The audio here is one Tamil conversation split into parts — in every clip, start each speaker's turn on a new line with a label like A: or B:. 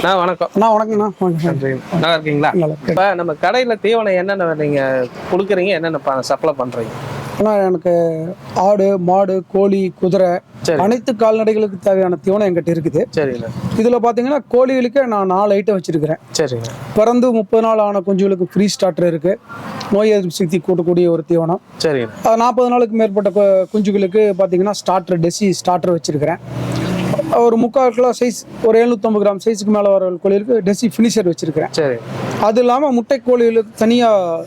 A: அண்ணா வணக்கம்.
B: அண்ணா வணக்கங்கண்ணா. வணக்கம்
A: நன்றி நல்லா இருக்கீங்களா. இப்போ நம்ம கடையில தீவனம் என்னென்ன நீங்க கொடுக்குறீங்க? என்னென்ன சப்ளை பண்றீங்க?
B: அண்ணா எனக்கு ஆடு மாடு கோழி குதிரை
A: சரி.
B: அனைத்து கால்நடைகளுக்கு தேவையான தீவனம் என்கிட்ட இருக்குது.
A: சரிண்ணா
B: இதில் பார்த்தீங்கன்னா கோழிகளுக்கு நான் நாலு ஐட்டம் வச்சிருக்கிறேன்.
A: சரிங்க.
B: பிறந்து முப்பது நாள் ஆன குஞ்சுகளுக்கு ஃப்ரீ ஸ்டார்டர் இருக்கு. நோய் எதிர்ப்பு சக்தி கூட்டக்கூடிய ஒரு தீவனம்
A: சரிண்ணா
B: நாற்பது நாளுக்கு மேற்பட்ட குஞ்சுகளுக்கு பார்த்தீங்கன்னா ஸ்டார்டர் டெசி ஸ்டார்டர் வச்சிருக்கிறேன். ஒரு முக்கால் கிலோ சைஸ் ஒரு எழுநூற்றம்பது கிராம் சைஸுக்கு மேலே வர கோழிகளுக்கு டெசி ஃபினிஷர் வச்சிருக்கிறேன்.
A: சரி.
B: அது இல்லாமல் முட்டை கோழிகளுக்கு தனியாக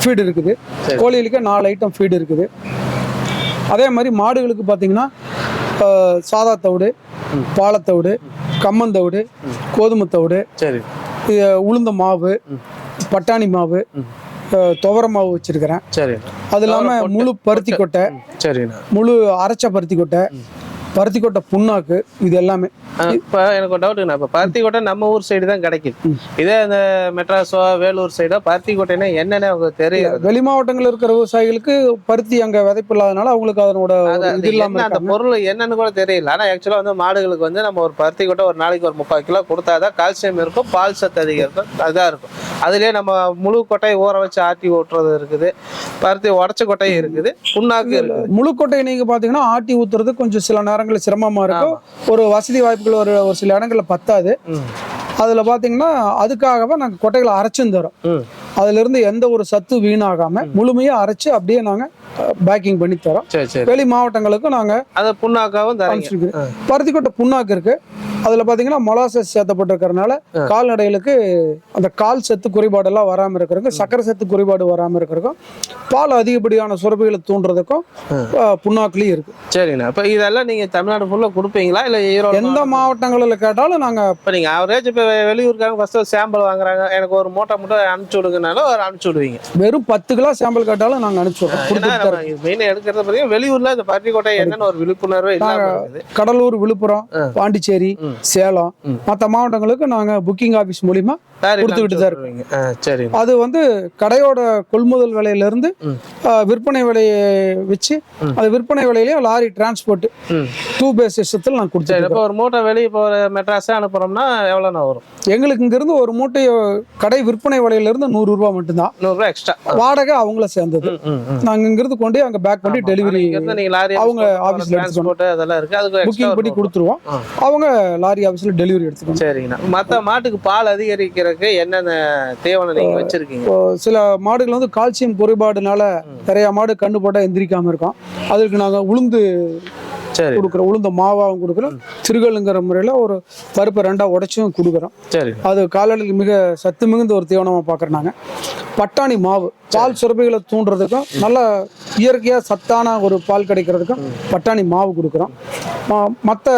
B: ஃபீடு இருக்குது.
A: சரி.
B: கோழிகளுக்கு நாலு ஐட்டம் ஃபீடு இருக்குது. அதே மாதிரி மாடுகளுக்கு பார்த்தீங்கன்னா சாதா தவிடு பாலத்தவிடு கம்மந்தவிடு கோதுமை தவிடு
A: சரி.
B: உளுந்த மாவு பட்டாணி மாவு துவர மாவு வச்சிருக்கிறேன்.
A: சரிண்ணா
B: அது இல்லாமல் முழு பருத்தி கொட்டை
A: சரிண்ணா.
B: முழு அரைச்ச பருத்தி கொட்டை பருத்தி கொட்டை புண்ணாக்கு இது எல்லாமே.
A: இப்போ எனக்கு ஒரு டவுட்டுண்ணா இப்போ பருத்தி கோட்டை நம்ம ஊர் சைடு தான் கிடைக்குது. இதே இந்த மெட்ராஸோ வேலூர் சைடோ பருத்தி கோட்டைன்னா என்னன்னு உங்களுக்கு தெரியாது.
B: வெளி மாவட்டங்களில் இருக்கிற விவசாயிகளுக்கு பருத்தி அங்கே விதைப்பு இல்லாதனால அவங்களுக்கு அதனோட இது இல்லாமல்
A: அந்த பொருள் என்னன்னு கூட தெரியல. ஆனா ஆக்சுவலா வந்து மாடுகளுக்கு வந்து நம்ம ஒரு பருத்தி கொட்டை ஒரு நாளைக்கு ஒரு முக்கால் கிலோ கொடுத்தாதான் கால்சியம் இருக்கும் பால் சத்து அதிகம் இருக்கும் அதுதான் இருக்கும். அதுலயே நம்ம முழு கொட்டையை ஊற வச்சு ஆட்டி ஓட்டுறது இருக்குது. பருத்தி உடச்ச கொட்டையும் இருக்குது புண்ணாக்கு இருக்குது.
B: முழுக்கொட்டை நீங்க பாத்தீங்கன்னா ஆட்டி ஊத்துறது கொஞ்சம் சில நேரங்களில் சிரமமா இருக்கும். ஒரு வசதி வாய்ப்புகள் ஒரு ஒரு சில இடங்கள்ல பத்தாது. அதுல பாத்தீங்கன்னா அதுக்காகவே நாங்க கொட்டைகளை அரைச்சும் தரோம்.
A: ம்.
B: அதுல இருந்து எந்த ஒரு சத்து வீணாகாம முழுமையா அரைச்சு அப்படியே நாங்க பேக்கிங் பண்ணி தரோம். வெளி மாவட்டங்களுக்கும் நாங்க
A: அது புண்ணாக்காவும் தரீங்க.
B: அனுப்பிச்சிருக்கோம் பருத்தி கொட்டை புண்ணாக்கு இருக்கு. அதுல பாத்தீங்கன்னா மொலாசஸ் சேர்த்தப்பட்டிருக்கறனால கால்நடைகளுக்கு அந்த கால் சத்து குறைபாடு எல்லாம் வராம இருக்கிறதுக்கும் சக்கரை சத்து குறைபாடு வராம இருக்கிறதுக்கும் பால் அதிகப்படியான சுரப்பிகளை தூண்டுறதுக்கும் புண்ணாக்குலயும் இருக்கு.
A: சரிண்ணா இப்போ இதெல்லாம் நீங்க தமிழ்நாடு ஃபுல்லா கொடுப்பீங்களா? இல்ல ஈரோடு
B: எந்த மாவட்டங்களில் கேட்டாலும் நாங்க
A: இப்போ நீங்க அவரேஜ் இப்போ வெளியூருக்காங்க ஃபர்ஸ்ட் ஒரு சாம்பிள் வாங்குறாங்க. எனக்கு ஒரு மூட்டை மட்டும் அனுப்பிச்சு விடுங்கனாலும் ஒரு அனுப்பிச்சு விடுவீங்க.
B: வெறும் பத்து கிலோ சாம்பிள் கேட்டாலும் நாங்க அனுப்பிச்சுடுறோம்
A: ஏன்னா
B: கொடுத்துட்டு தரோம்.
A: நம்ம மெயின் எடுக்கிறத பார்த்தீங்கன்னா வெளியூர்ல இந்த பருத்தி கோட்டை என்னன்னு ஒரு விழிப்புணர்வு இருக்குது.
B: கடலூர் விழுப்புரம் பாண்டிச்சேரி சேலம். மற்ற மாவட்டங்களுக்கு நாங்கள் புக்கிங் ஆஃபீஸ்
A: மூலிமா
B: கொடுத்துக்கிட்டு தான்
A: இருக்கீங்க சரி
B: அது வந்து கடையோட கொள்முதல் விலையில இருந்து
A: ம்.
B: அஹ், விற்பனை விலையை வச்சு அது விற்பனை விலையிலேயே லாரி டிரான்ஸ்போர்ட் டூ பேஸ் சிஸ்டத்தில் நான்
A: சரி
B: கொடுத்துருக்கேன்
A: இப்போ ஒரு மூட்டை வெளியே இப்போ மெட்ராஸே அனுப்புறோம்னா எவ்வளோண்ணா வரும்?
B: எங்களுக்கு இங்கிருந்து ஒரு மூட்டை கடை விற்பனை விலையில இருந்து நூறு ரூபாய் மட்டும்தான்.
A: நூறுரூவா எக்ஸ்ட்ரா
B: வாடகை அவங்கள சேர்ந்தது.
A: ம் ம்
B: நாங்க இங்கிருந்து கொண்டு அங்க பேக் பண்ணி டெலிவரி அவங்க ஆபீஸ்ல
A: டிரான்ஸ்போர்ட் அதெல்லாம் இருக்கு. அதுக்கு
B: புக்கிங் பண்ணி கொடுத்துருவோம். அவங்க லாரி ஆபீஸ்ல டெலிவரி எடுத்துக்கணும்.
A: சரிங்கண்ணா. மற்ற மாட்டுக்கு பால் அதிகரிக்கிறதுக்கு என்னென்ன தீவனம் நீங்க வச்சிருக்கீங்க?
B: சில மாடுகள் வந்து கால்சியம் குறைபாடுனால நிறைய மாடு கண்ணு போட்டா எந்திரிக்காம இருக்கும் அதுக்கு நாங்க உளுந்து கொடுக்குறோம். உளுந்த மாவாவும் கொடுக்குறோம். திருகலுங்கிற முறையில் ஒரு பருப்பை ரெண்டாக உடைச்சும் கொடுக்குறோம்.
A: சரி.
B: அது கால்நடைக்கு மிக சத்து மிகுந்த ஒரு தீவனமாக பார்க்குறோம் நாங்கள் பட்டாணி மாவு பால் சுரப்பிகளை தூண்டுறதுக்கும் நல்ல இயற்கையாக சத்தான ஒரு பால் கிடைக்கிறதுக்கும் பட்டாணி மாவு கொடுக்குறோம். மற்ற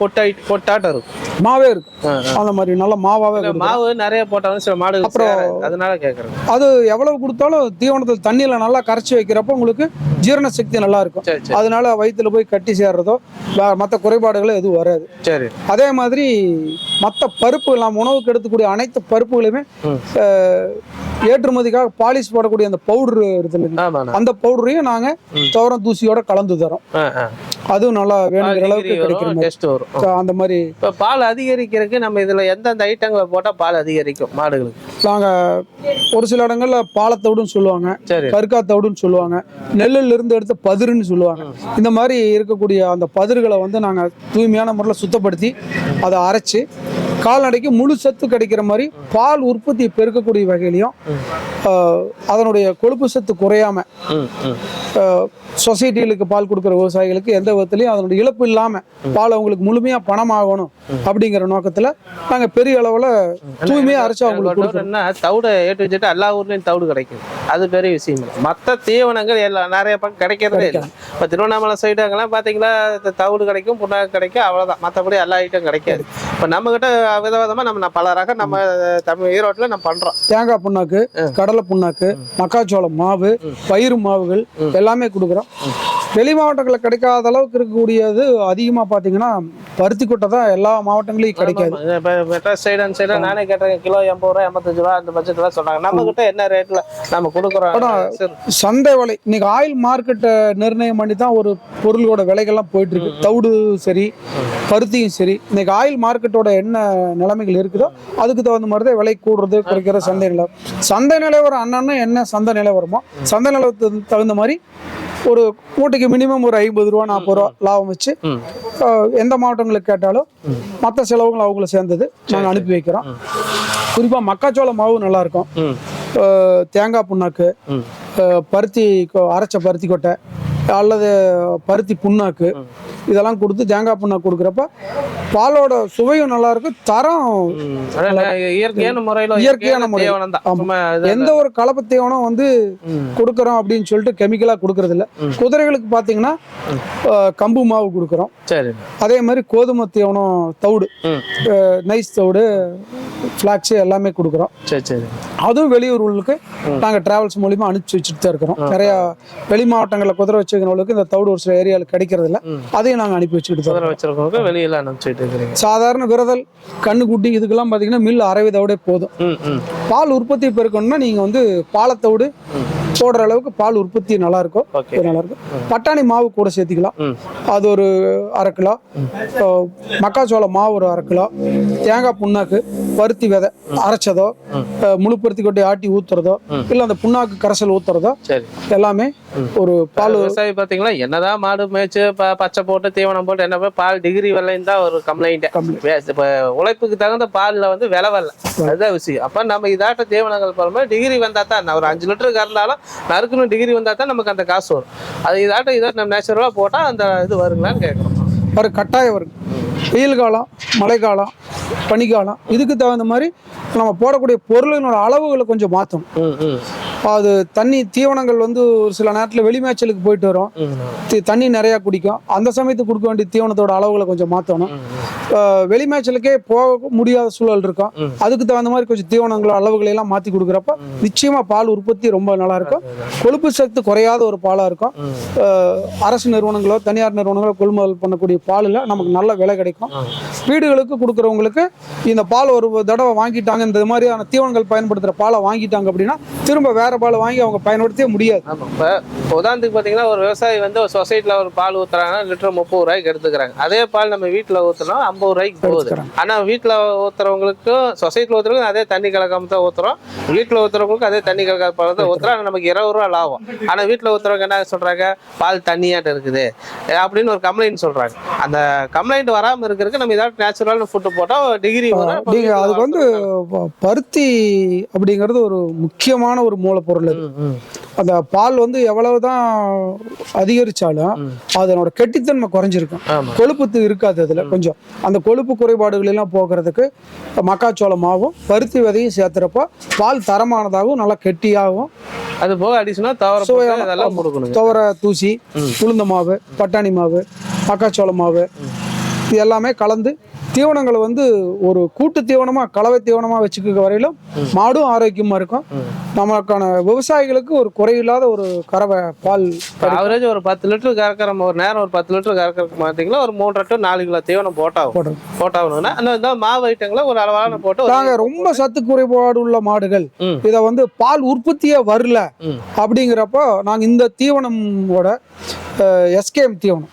A: பொட்டாட்டம் இருக்கும்.
B: மாவே இருக்கும். அந்த மாதிரி நல்ல மாவாவே
A: மாவு நிறைய போட்டாலும் சில மாடுகள்
B: அப்புறம்.
A: அதனால கேக்குறேன்.
B: அது எவ்வளவு கொடுத்தாலும் தீவனத்தில் தண்ணியில் நல்லா கரைச்சி வைக்கிறப்போ உங்களுக்கு ஜீரண சக்தி நல்லா இருக்கும்.
A: சரி சரி.
B: அதனால வயிற்றுல போய் கட்டி சேர்றதோ மற்ற குறைபாடுகளோ எதுவும் வராது.
A: சரி.
B: அதே மாதிரி மற்ற பருப்புகள் நாம் உணவுக்கு எடுத்துக்கூடிய அனைத்து பருப்புகளையுமே
A: ம்.
B: அஹ், ஏற்றுமதிக்காக பாலிஷ் போடக்கூடிய அந்த பவுடர்
A: ஆமாண்ணா.
B: அந்த பவுடரையும் நாங்கள் துவரம் தூசியோட கலந்து தரோம். அதுவும் நல்லா வேணுங்கிற அளவுக்கு கிடைக்கிற
A: டெஸ்ட் வரும்.
B: அந்த மாதிரி.
A: இப்போ பால் அதிகரிக்கிறதுக்கு நம்ம இதுல எந்தெந்த ஐட்டங்களை போட்டா பால் அதிகரிக்கும் மாடுகளுக்கு?
B: நாங்கள் ஒரு சில இடங்கள்ல பாலத்தவிடுன்னு சொல்லுவாங்க
A: சரி.
B: கருக்காத்தவிடுன்னு சொல்லுவாங்க நெல்லுல இருந்து எடுத்த பதிருன்னு சொல்லுவாங்க. இந்த மாதிரி இருக்கக்கூடிய அந்த பதிர்களை வந்து நாங்கள் தூய்மையான முறையில் சுத்தப்படுத்தி அதை அரைச்சு கால்நடைக்கு முழு சத்து கிடைக்கிற மாதிரி பால் உற்பத்தியை பெருக்கக்கூடிய வகையிலையும் அதனுடைய கொழுப்பு சத்து குறையாம சொசைட்டிகளுக்கு பால் கொடுக்குற விவசாயிகளுக்கு எந்த விதத்துலையும் அதனுடைய இழப்பு இல்லாமல் பால் அவங்களுக்கு முழுமையாக பணமாகணும் அப்படிங்கிற நோக்கத்தில் நாங்கள் பெரிய அளவில் தூய்மையாக அரைச்சு அவங்களுக்கு
A: என்ன தவிடு ஏ டு ஜெட் எல்லா ஊர்லயும் தவிடு கிடைக்கும். அது பெரிய விஷயம். இல்லை மற்ற தீவனங்கள் எல்லா நிறைய பக்கம் கிடைக்கிறதே இல்லை. இப்போ திருவண்ணாமலை சைடு அங்கெல்லாம் பார்த்தீங்களா தவிடு கிடைக்கும் புண்ணாக்கு கிடைக்கும் அவ்வளோதான் மற்றபடி எல்லா ஐட்டம் கிடைக்காது. இப்போ நம்மக்கிட்ட விதவிதமாக நம்ம பல ரகம் நம்ம தமிழ் ஈரோட்டில் நம்ம பண்ணுறோம்
B: தேங்காய் புண்ணாக்கு கடலை புண்ணாக்கு மக்காச்சோளம் மாவு பயிறு மாவுகள் எல்லாமே கொடுக்குறோம். வெளி மாவட்டங்களில் கிடைக்காத அளவுக்கு இருக்கக்கூடியது அதிகமாக பார்த்தீங்கன்னா பருத்தி கொட்டை தான் எல்லா மாவட்டங்களையும் கிடைக்காது.
A: இப்ப மெட்ராஸ் சைடு அந்த சைடு நானே கேட்டேன் கிலோ எண்பது ரூபா எண்பத்தஞ்சு ரூபா அந்த பட்ஜெட்ல சொல்றாங்க நம்ம கிட்ட என்ன ரேட்ல நம்ம கொடுக்குறோம்.
B: சந்தை விலை இன்னைக்கு ஆயில் மார்க்கெட்டை நிர்ணயம் பண்ணி தான் ஒரு பொருளோட விலைகள்லாம் போயிட்டு இருக்கு தவிடு சரி பருத்தியும் சரி இன்னைக்கு ஆயில் மார்க்கெட்டோட என்ன நிலைமைகள் இருக்குதோ அதுக்கு தகுந்த மாதிரி தான் விலை கூடுறது குறைக்கிற சந்தை நிலவரம் சந்தை நிலவரம் அண்ணன்னா என்ன சந்தை நிலவரமோ சந்தை நிலவரத்துக்கு தகுந்த மாதிரி ஒரு மூட்டைக்கு மினிமம் ஒரு ஐம்பது ரூபா நாற்பது ரூபா லாபம் வச்சு எந்த மாவட்டங்களுக்கு கேட்டாலும் மற்ற செலவுகள் அவங்கள சேர்ந்தது. நாங்கள் அனுப்பி வைக்கிறோம். குறிப்பாக மக்காச்சோள மாவு நல்லா இருக்கும் தேங்காய் புண்ணாக்கு பருத்தி அரைச்ச பருத்தி கொட்டை அல்லது பருத்தி புண்ணாக்கு இதெல்லாம் கொடுத்து தேங்காய் புண்ணாக்கு கொடுக்குறப்ப பாலோட சுவையும் நல்லா இருக்கும் தரம்
A: இயற்கையான முறையில
B: இயற்கையான முறை. எந்த ஒரு கலப்பு தீவனம் வந்து. கொடுக்குறோம் அப்படின்னு சொல்லிட்டு கெமிக்கலாக கொடுக்கறது இல்ல குதிரைகளுக்கு பார்த்தீங்கன்னா கம்பு மாவு கொடுக்குறோம்.
A: சரி.
B: அதே மாதிரி கோதுமை தீவனம் தவிடு நைஸ் தவிடு ஃப்ளாக்ஸு எல்லாமே கொடுக்குறோம்.
A: சரி சரி.
B: அதுவும் வெளியூர்களுக்கு நாங்கள் டிராவல்ஸ் மூலிமா அனுப்பிச்சி வச்சுட்டு தான் இருக்கிறோம் நிறையா வெளி மாவட்டங்களில் குதிரை வச்சுக்கிறவங்களுக்கு இந்த தவிடு ஒரு சில ஏரியாவில் கிடைக்கிறது இல்ல அதையும் நாங்கள் அனுப்பி வச்சுக்கிட்டு
A: வச்சிருக்கவங்க வெளியில அனுப்பிச்சிட்டு இருக்கிறீங்க
B: சாதாரண விரதல் கண்ணுக்குட்டி இதுக்கெல்லாம் பார்த்தீங்கன்னா மில் அரைவி தவிடே போதும். பால் உற்பத்தி பெருக்கணும்னா நீங்கள் வந்து பாலத்தோடு போடுற அளவுக்கு பால் உற்பத்தி நல்லா இருக்கும் நல்லா இருக்கும் பட்டாணி மாவு கூட சேர்த்திக்கலாம். அது ஒரு அரை கிலோ. மக்காச்சோள மாவு ஒரு அரை கிலோ. தேங்காய் புண்ணாக்கு பருத்தி விதை அரைச்சதோ முழு பருத்தி கொட்டி ஆட்டி ஊத்துறதோ இல்லை அந்த புண்ணாக்கு கரைசல் ஊத்துறதோ எல்லாமே ஒரு பால்
A: விவசாயி பாத்தீங்களா என்னதான் மாடு மேய்ச்சு பச்சை போட்டு தீவனம் போட்டு என்ன பால் டிகிரி வரலைன்னு தான் ஒரு கம்ப்ளைண்ட். இப்ப உழைப்புக்கு தகுந்த பால்ல வந்து விலை வரல. அதுதான் விஷயம். அப்ப நம்ம இதாட்ட தீவனங்கள் போகும்போது டிகிரி வந்தா தான் ஒரு அஞ்சு லிட்டருக்கு கறந்தாலும் நறுக்குன்னு டிகிரி வந்தா தான் நமக்கு அந்த காசு வரும். அது இதாட்ட இதாட்ட நம்ம நேச்சுரலா போட்டா அந்த இது வருங்களான்னு கேட்கறோம்.
B: ஒரு கட்டாயம் வரும் வெயில் காலம் மழைக்காலம் பனிக்காலம் இதுக்கு தகுந்த மாதிரி நம்ம போடக்கூடிய பொருளினோட அளவுகளை கொஞ்சம் மாற்றணும் அது தண்ணி தீவனங்கள் வந்து ஒரு சில நேரத்தில் வெளிமேய்ச்சலுக்கு போயிட்டு வரும். தண்ணி நிறையா குடிக்கும். அந்த சமயத்துக்கு கொடுக்க வேண்டிய தீவனத்தோட அளவுகளை கொஞ்சம் மாற்றணும் வெளிமேய்ச்சலுக்கே போக முடியாத சூழல் இருக்கும். அதுக்கு தகுந்த மாதிரி கொஞ்சம் தீவனங்கள் அளவுகளை எல்லாம் மாற்றி கொடுக்குறப்ப நிச்சயமாக பால் உற்பத்தி ரொம்ப நல்லா இருக்கும். கொழுப்பு சத்து குறையாத ஒரு பாலாக இருக்கும். அரசு நிறுவனங்களோ தனியார் நிறுவனங்களோ கொள்முதல் பண்ணக்கூடிய பாலில் நமக்கு நல்ல விலை கிடைக்கும். வீடுகளுக்கு கொடுக்குறவங்களுக்கு இந்த பால் ஒரு தடவை வாங்கிட்டாங்க இந்த மாதிரியான தீவனங்கள் பயன்படுத்துகிற பாலை வாங்கிட்டாங்க அப்படின்னா திரும்ப வேற பாலை வாங்கி அவங்க பயன்படுத்தவே முடியாது.
A: இப்ப உதாரணத்துக்கு பாத்தீங்கன்னா ஒரு விவசாயி வந்து ஒரு சொசைட்டில ஒரு பால் ஊத்துறாங்கன்னா லிட்டர் முப்பது ரூபாய்க்கு எடுத்துக்கிறாங்க. அதே பால் நம்ம வீட்டுல ஊத்துனா ஐம்பது ரூபாய்க்கு போகுது.
B: எடுத்துக்கிறாங்க.
A: ஆனா வீட்டுல ஊத்துறவங்களுக்கும் சொசைட்டில ஊத்துறவங்க அதே தண்ணி கலக்காம தான் ஊத்துறோம். வீட்டுல ஊத்துறவங்களுக்கு அதே தண்ணி கலக்காம பால் தான் ஆனா நமக்கு இருபது ரூபா லாபம். ஆனா வீட்டுல ஊத்துறவங்க என்ன சொல்றாங்க? பால் தண்ணியாட்ட இருக்குது. அப்படின்னு ஒரு கம்ப்ளைண்ட் சொல்றாங்க. அந்த கம்ப்ளைண்ட் வராம இருக்கிறதுக்கு நம்ம ஏதாவது நேச்சுரல் ஃபுட்டு போட்டா டிகிரி வரும்.
B: அதுக்கு வந்து பருத்தி அப்படிங்கிறது ஒரு முக்கியமான ஒரு மூலப்பொருள் அது. அந்த பால் வந்து எவ்வளவுதான் அதிகரிச்சாலும் அதனோட கெட்டித்தன்மை குறைஞ்சிருக்கும். கொழுப்பு இருக்காது அதுல கொஞ்சம். அந்த கொழுப்பு குறைபாடுகள் எல்லாம் போக்குறதுக்கு மக்காச்சோள மாவும் பருத்தி விதையும் சேர்த்துறப்போ பால் தரமானதாகவும் நல்லா கெட்டியாகவும்
A: அது போக அடிஷனா தவற
B: துவர தூசி உளுந்த மாவு பட்டாணி மாவு மக்காச்சோள மாவு இது எல்லாமே கலந்து தீவனங்களை வந்து ஒரு கூட்டு தீவனமா கலவை தீவனமா வச்சுக்க வரையிலும் மாடும் ஆரோக்கியமா இருக்கும். நமக்கான விவசாயிகளுக்கு ஒரு குறையில்லாத ஒரு கறவை பால்
A: ஆவரேஜ் ஒரு பத்து லிட்டர் கறக்கிற ஒரு நேரம் ஒரு பத்து லிட்டர் கறக்கிறதுக்கு பார்த்தீங்களா ஒரு மூன்றரை டு நாலு கிலோ தீவனம் போட்டாகும்.
B: போடும்
A: போட்டாகணும்னா அந்த மாவு ஐட்டங்களை ஒரு அளவான போட்டு ஒரு-
B: நாங்க ரொம்ப சத்து குறைபாடு உள்ள மாடுகள். இதை வந்து பால் உற்பத்தியே வரல. அப்படிங்கிறப்போ நாங்க இந்த தீவனமோட எஸ்கேஎம் தீவனம்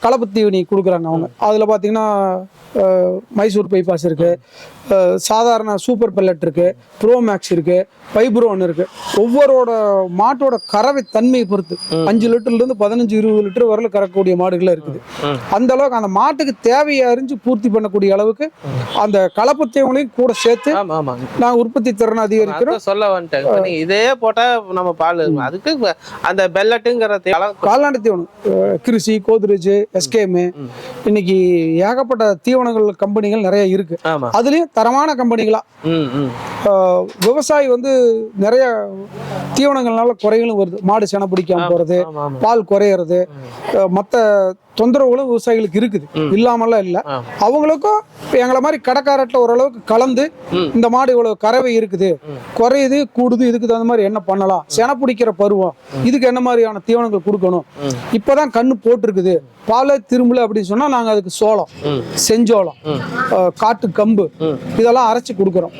B: கலப்பு தீவனி கொடுக்குறாங்க அவங்க. அதில் பார்த்தீங்கன்னா மைசூர் பைபாஸ் இருக்கு. அஹ், சாதாரண சூப்பர் பெல்லட் இருக்கு ப்ரோ மேக்ஸ் இருக்கு பைப்ரோன் இருக்கு. ஒவ்வொருவோட மாட்டோட கறவை தன்மையை பொறுத்து அஞ்சு லிட்டர்ல இருந்து பதினஞ்சு இருபது லிட்டர் வரல கறக்கக்கூடிய மாடுகள் இருக்குது. அந்த அளவுக்கு அந்த மாட்டுக்கு தேவையை அறிஞ்சு பூர்த்தி பண்ணக்கூடிய அளவுக்கு அந்த கலப்பு தீவனையும் கூட சேர்த்து நான் உற்பத்தி திறனை அதிகரிக்கிறோம்.
A: சொல்ல வந்துட்டேன். இதே போட்டா நம்ம பால். அதுக்கு அந்த பெல்லட்டுங்கிற
B: கால்நடை தீவனம் கிருஷி கோத்ரேஜ் எஸ்கேமு இன்னைக்கு ஏகப்பட்ட தீவனங்கள் கம்பெனிகள் நிறைய இருக்கு. அதுலயும் தரமான கம்பெனிகளா.
A: ம் ம்.
B: ஆஹ், விவசாயி வந்து நிறைய தீவனங்கள்னால குறைகளும் வருது. மாடு செனை பிடிக்காம போகிறது பால் குறையிறது மற்ற தொந்தரவுகளும் விவசாயிகளுக்கு இருக்குது. இல்லாமலாம் இல்லை. அவங்களுக்கும் இப்போ எங்களை மாதிரி கடைக்காரட்டில் ஓரளவுக்கு கலந்து. இந்த மாடு இவ்வளவு கறவை இருக்குது. குறையுது கூடுது இதுக்கு தகுந்த மாதிரி என்ன பண்ணலாம்? செனை பிடிக்கிற பருவம். இதுக்கு என்ன மாதிரியான தீவனங்கள் கொடுக்கணும். இப்போதான் கண்ணு போட்டிருக்குது. பாலை திரும்பல அப்படின்னு சொன்னா நாங்க அதுக்கு சோளம் செஞ்சோளம் காட்டு கம்பு. இதெல்லாம் அரைச்சு கொடுக்குறோம்.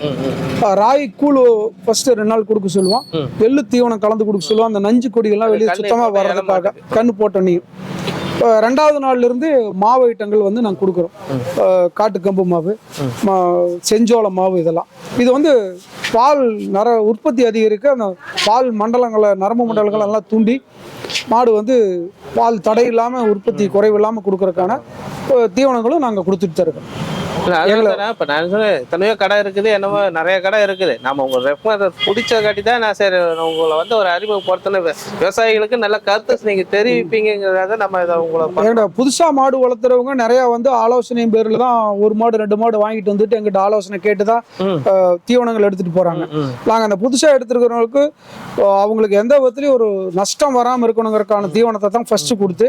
B: ராகி கூழ் ஃபர்ஸ்ட் ரெண்டு நாள் கொடுக்க சொல்லுவோம். எள்ளு தீவனம் கலந்து கொடுக்க சொல்லுவோம். அந்த நஞ்சு கொடிகள்லாம் வெளியே
A: கண்ணு
B: சுத்தமா
A: எப்பவுமே
B: வர்றதுக்காக. கண்ணு போட்ட நீர். ரெண்டாவது நாள்ல இருந்து மாவு ஐட்டங்கள் வந்து நாங்கள் கொடுக்குறோம். அஹ், காட்டு கம்பு மாவு செஞ்சோள மாவு இதெல்லாம். இது வந்து பால் நர உற்பத்தி அதிகரிக்க அந்த பால் மண்டலங்களை நரம்பு மண்டலங்களை எல்லாம் தூண்டி மாடு வந்து பால் தடை இல்லாமல் உற்பத்தி குறைவு இல்லாமல் கொடுக்கறதுக்கான தீவனங்களும் நாங்கள் கொடுத்துட்டு தான் இருக்கோம்.
A: இப்ப நான் சொன்னேன், எத்தனையோ கடை இருக்குது என்னமோ நிறைய கடை இருக்குது. நம்ம உங்க ரெஃபர் பிடிச்ச காட்டி தான் நான் சரி உங்களை வந்து ஒரு அறிமுகப்படுத்தின வி- விவசாயிகளுக்கு நல்ல கருத்து நீங்க தெரிவிப்பீங்கிறத நம்ம இதை உங்களை
B: புதுசாக மாடு வளர்த்துறவங்க நிறையா வந்து ஆலோசனை பேரில் தான் ஒரு மாடு ரெண்டு மாடு வாங்கிட்டு வந்துட்டு எங்கிட்ட ஆலோசனை கேட்டு தான்
A: ம்.
B: அஹ், தீவனங்கள் எடுத்துகிட்டு போகிறாங்க
A: ம்.
B: நாங்கள் அந்த புதுசாக எடுத்துருக்கிறவங்களுக்கு அவங்களுக்கு எந்த விதத்துலையும் ஒரு நஷ்டம் வராமல் இருக்கணுங்கிறதுக்கான தீவனத்தை தான் ஃபஸ்ட்டு கொடுத்து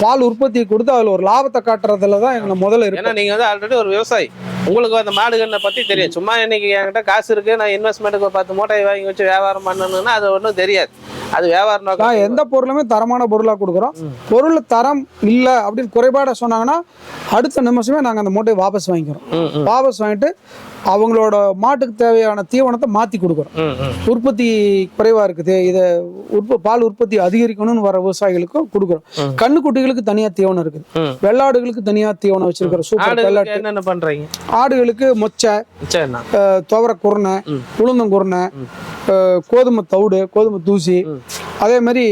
B: பால் உற்பத்தி கொடுத்து அதில் ஒரு லாபத்தை காட்டுறதுல தான் எங்களை முதல்ல இருக்கு
A: நீங்க வந்து ஆல்ரெடி ஒரு விவசாயி உங்களுக்கு அந்த மாடுகளை பத்தி தெரியும். சும்மா இன்னைக்கு என்கிட்ட காசு இருக்கு நான் இன்வெஸ்ட்மெண்ட்டுக்கு பத்து மூட்டை வாங்கி வச்சு வியாபாரம் பண்ணணும்னா அது ஒன்றும் தெரியாது. அது வியாபாரம் நோக்கம்
B: எந்த பொருளுமே தரமான பொருளாக கொடுக்குறோம். பொருள் தரம் இல்லை அப்படின்னு குறைபாட சொன்னாங்கன்னா அடுத்த நிமிஷமே நாங்கள் அந்த மூட்டையை வாபஸ் வாங்கிக்கிறோம். வாபஸ் வாங்கிட்டு அவங்களோட மாட்டுக்கு தேவையான தீவனத்தை மாற்றி கொடுக்குறோம். உற்பத்தி குறைவாக இருக்குது. இதை உற்ப பால் உற்பத்தி அதிகரிக்கணும்னு வர விவசாயிகளுக்கும் கொடுக்குறோம். கண்ணுக்குட்டிகளுக்கு தனியாக தீவனம் இருக்குது. வெள்ளாடுகளுக்கு தனியாக தீவனம் வச்சிருக்கிறோம் சூப்பர் வெள்ளாட்டு
A: என்னென்ன பண்றீங்க?
B: ஆடுகளுக்கு மொச்சை துவர குருணை. உளுந்தங்குருணை கோதுமை தவிடு கோதுமை தூசி. அதே மாதிரி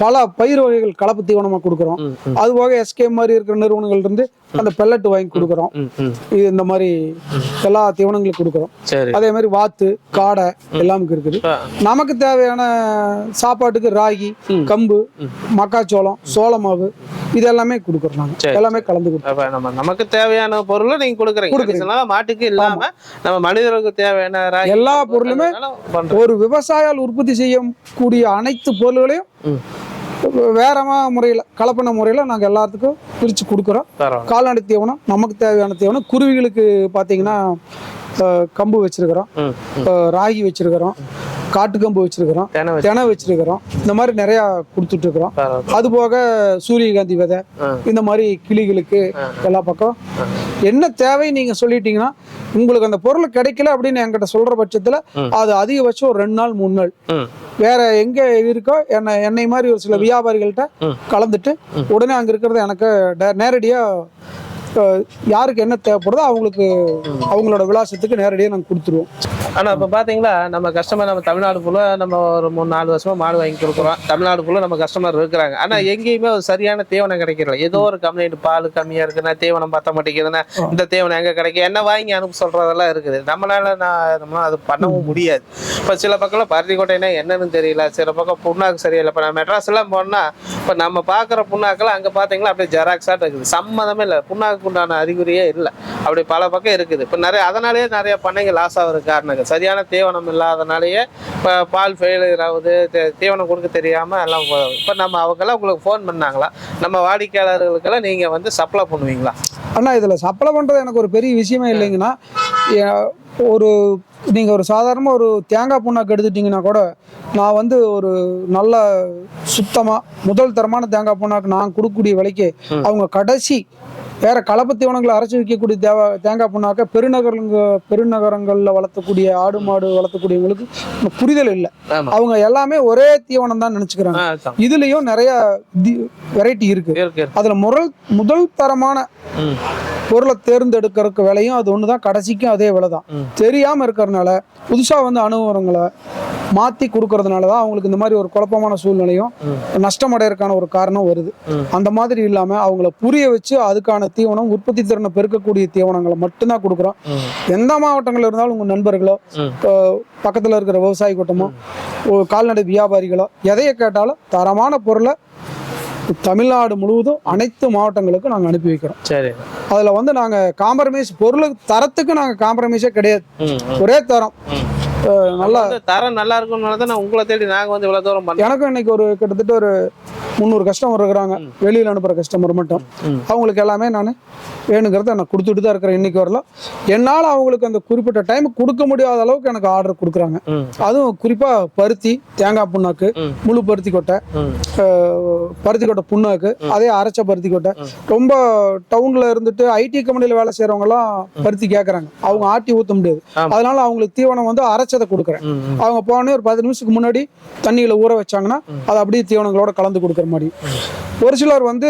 B: பல பயிர் வகைகள் கலப்பு தீவனமாக கொடுக்குறோம். அது போக எஸ்கே மாதிரி இருக்கிற நிறுவனங்கள் இருந்து அந்த பெல்லட் வாங்கி கொடுக்குறோம். இது இந்த மாதிரி எல்லா தீவனங்களும் கொடுக்குறோம். அதே மாதிரி வாத்து காடை எல்லாமே இருக்குது. நமக்கு தேவையான சாப்பாட்டுக்கு ராகி கம்பு மக்காச்சோளம் சோள மாவு இது எல்லாமே கொடுக்குறோம் நாங்கள்
A: சரி,
B: எல்லாமே கலந்து கொடுக்குறோம்.
A: நம்ம நமக்கு தேவையான பொருளை நீங்க கொடுக்குறீங்க.
B: கொடுக்குறீங்க.
A: மாட்டுக்கு இல்லாம நம்ம மனிதர்களுக்கு தேவையான
B: எல்லா பொருளுமே ஒரு விவசாயால் உற்பத்தி செய்யக்கூடிய அனைத்து பொருள்களையும். வேறமா முறையில் கலப்பன முறையில் நாங்கள் எல்லாத்துக்கும் பிரித்து கொடுக்குறோம். கால்நடை தீவனம் நமக்கு தேவையான தீவனம் குருவிகளுக்கு பார்த்தீங்கன்னா கம்பு வச்சிருக்கிறோம். ராகி வச்சிருக்கிறோம். காட்டு கம்பு வச்சிருக்கிறோம்.
A: தேனை வச்சு
B: தினை வச்சிருக்கிறோம். இந்த மாதிரி நிறையா கொடுத்துட்டு இருக்கிறோம் அது போக சூரியகாந்தி விதை. இந்த மாதிரி கிளிகளுக்கு எல்லா பக்கம். என்ன தேவை நீங்க சொல்லிட்டீங்கன்னா உங்களுக்கு அந்த பொருள் கிடைக்கல அப்படின்னு என்கிட்ட சொல்ற பட்சத்துல. அது அதிகபட்சம் ஒரு ரெண்டு நாள் மூணு நாள். வேற எங்க இருக்கோ என்ன என்னை மாதிரி ஒரு சில வியாபாரிகள்கிட்ட. கலந்துட்டு உடனே அங்க இருக்கிறது எனக்கு நேரடியா யாருக்கு என்ன தேவைப்படுதோ அவங்களுக்கு அவங்களோட விலாசத்துக்கு நேரடியாக நாங்கள் கொடுத்துருவோம்.
A: ஆனால் இப்போ பார்த்தீங்களா நம்ம கஸ்டமர் நம்ம தமிழ்நாடு ஃபுல்லாக நம்ம ஒரு மூணு நாலு வருஷமாக மாடு வாங்கி கொடுக்குறோம். தமிழ்நாடு ஃபுல்லாக நம்ம கஸ்டமர் இருக்கிறாங்க. ஆனால் எங்கேயுமே ஒரு சரியான தீவனம் கிடைக்கிறல ஏதோ ஒரு கம்ப்ளைண்ட் பால் கம்மியாக இருக்குன்னா தீவனம் பத்த மாட்டேங்குதுன்னா இந்த தீவனம் எங்கே கிடைக்கும்? என்ன வாங்கி அனுப்ப சொல்கிறதெல்லாம் இருக்குது. நம்மளால் நான் நம்ம அது பண்ணவும் முடியாது. இப்போ சில பக்கம் பருத்திக்கோட்டைனா என்னன்னு தெரியல. சில பக்கம் புண்ணாக்கு சரியில்லை. இப்போ நான் மெட்ராஸ்லாம் போனால் இப்போ நம்ம பார்க்குற புண்ணாக்கெல்லாம் அங்கே பாத்தீங்களா அப்படியே ஜெராக்ஸாக இருக்குது. சம்மந்தமே இல்லை. புண்ணாக்கு உண்டான அறிகுறியே இல்லை. அப்படி பல பக்கம் இருக்குது. இப்போ நிறைய அதனாலேயே நிறைய பண்ணைங்க லாஸ் ஆகுறதுக்கு காரணங்க சரியான தீவனம் இல்லாதனாலேயே இப்போ பால் ஃபெயிலியர் ஆகுது தீவனம் கொடுக்க தெரியாமல் எல்லாம் இப்போ நம்ம அவங்கெல்லாம் உங்களுக்கு ஃபோன் பண்ணாங்களா? நம்ம வாடிக்கையாளர்களுக்கெல்லாம் நீங்கள் வந்து சப்ளை பண்ணுவீங்களா?
B: அண்ணா இதில் சப்ளை பண்ணுறது எனக்கு ஒரு பெரிய விஷயமே இல்லைங்கன்னா ஒரு நீங்கள் ஒரு சாதாரணமாக ஒரு தேங்காய் புண்ணாக்கு எடுத்துட்டிங்கன்னா கூட நான் வந்து ஒரு நல்ல சுத்தமாக முதல் தரமான தேங்காய் புண்ணாக்கு நான் கொடுக்கக்கூடிய விலைக்கு அவங்க கடைசி வேற கலப்பு தீவனங்களை அரைச்சி வைக்கக்கூடிய தேவ தேங்காய் புண்ணாக்க பெருநகரங்க பெருநகரங்களில் வளர்த்தக்கூடிய ஆடு மாடு வளர்த்தக்கூடியவங்களுக்கு புரிதல் இல்லை. அவங்க எல்லாமே ஒரே தீவனம் தான் நினச்சிக்கிறாங்க. இதுலேயும் நிறைய வெரைட்டி இருக்கு. அதில் முதல் முதல் தரமான பொருளை தேர்ந்தெடுக்கிறதுக்கு விலையும் அது ஒன்று தான் கடைசிக்கும் அதே விலை தான். தெரியாமல் இருக்கிறனால புதுசாக வந்து அனுபவங்களை மாற்றி கொடுக்கறதுனால தான் அவங்களுக்கு இந்த மாதிரி ஒரு குழப்பமான சூழ்நிலையும் நஷ்டம் அடையறதுக்கான ஒரு காரணம் வருது. அந்த மாதிரி இல்லாமல் அவங்கள புரிய வச்சு அதுக்கான தீவனம் உற்பத்தி திறனை பெருக்கக்கூடிய தீவனங்களை மட்டும்தான் கொடுக்குறோம். எந்த மாவட்டங்கள் இருந்தாலும் உங்கள் நண்பர்களோ பக்கத்தில் இருக்கிற விவசாய கூட்டமோ கால்நடை வியாபாரிகளோ எதையை கேட்டாலும் தரமான பொருளை தமிழ்நாடு முழுவதும் அனைத்து மாவட்டங்களுக்கும் நாங்கள் அனுப்பி வைக்கிறோம்.
A: சரி.
B: அதில் வந்து நாங்கள் காம்ப்ரமைஸ் பொருள் தரத்துக்கு நாங்கள் காம்ப்ரமைஸே கிடையாது. ஒரே தரம். நல்லா
A: தரம் நல்லா இருக்கும்னால தான் நான் உங்களை தேடி நாங்க வந்து இவ்வளவு தூரம்
B: எனக்கும் இன்னைக்கு ஒரு கிட்டத்தட்ட ஒரு முந்நூறு கஸ்டமர் இருக்கிறாங்க. வெளியில் அனுப்புகிற கஸ்டமர் மட்டும். அவங்களுக்கு எல்லாமே நான் வேணுங்கிறத நான் கொடுத்துட்டு தான் இருக்கிறேன் இன்னைக்கு வரலாம். என்னால் அவங்களுக்கு அந்த குறிப்பிட்ட டைம் கொடுக்க முடியாத அளவுக்கு எனக்கு ஆர்டர் கொடுக்குறாங்க. அதுவும் குறிப்பாக பருத்தி தேங்காய் புண்ணாக்கு. முழு பருத்தி கொட்டை பருத்தி கொட்டை புண்ணாக்கு அதே அரைச்ச பருத்தி கொட்டை. ரொம்ப டவுன்ல இருந்துட்டு ஐடி கம்பெனியில் வேலை செய்கிறவங்கலாம் பருத்தி கேட்குறாங்க அவங்க ஆட்டி ஊற்ற முடியாது. அதனால அவங்களுக்கு தீவனம் வந்து அரைச்சதை கொடுக்குறேன். அவங்க போனே ஒரு பத்து நிமிஷத்துக்கு முன்னாடி தண்ணியில் ஊற வச்சாங்கன்னா அதை அப்படியே தீவனங்களோட கலந்து கொடுக்குற மாதிரி. ஒரு சிலர் வந்து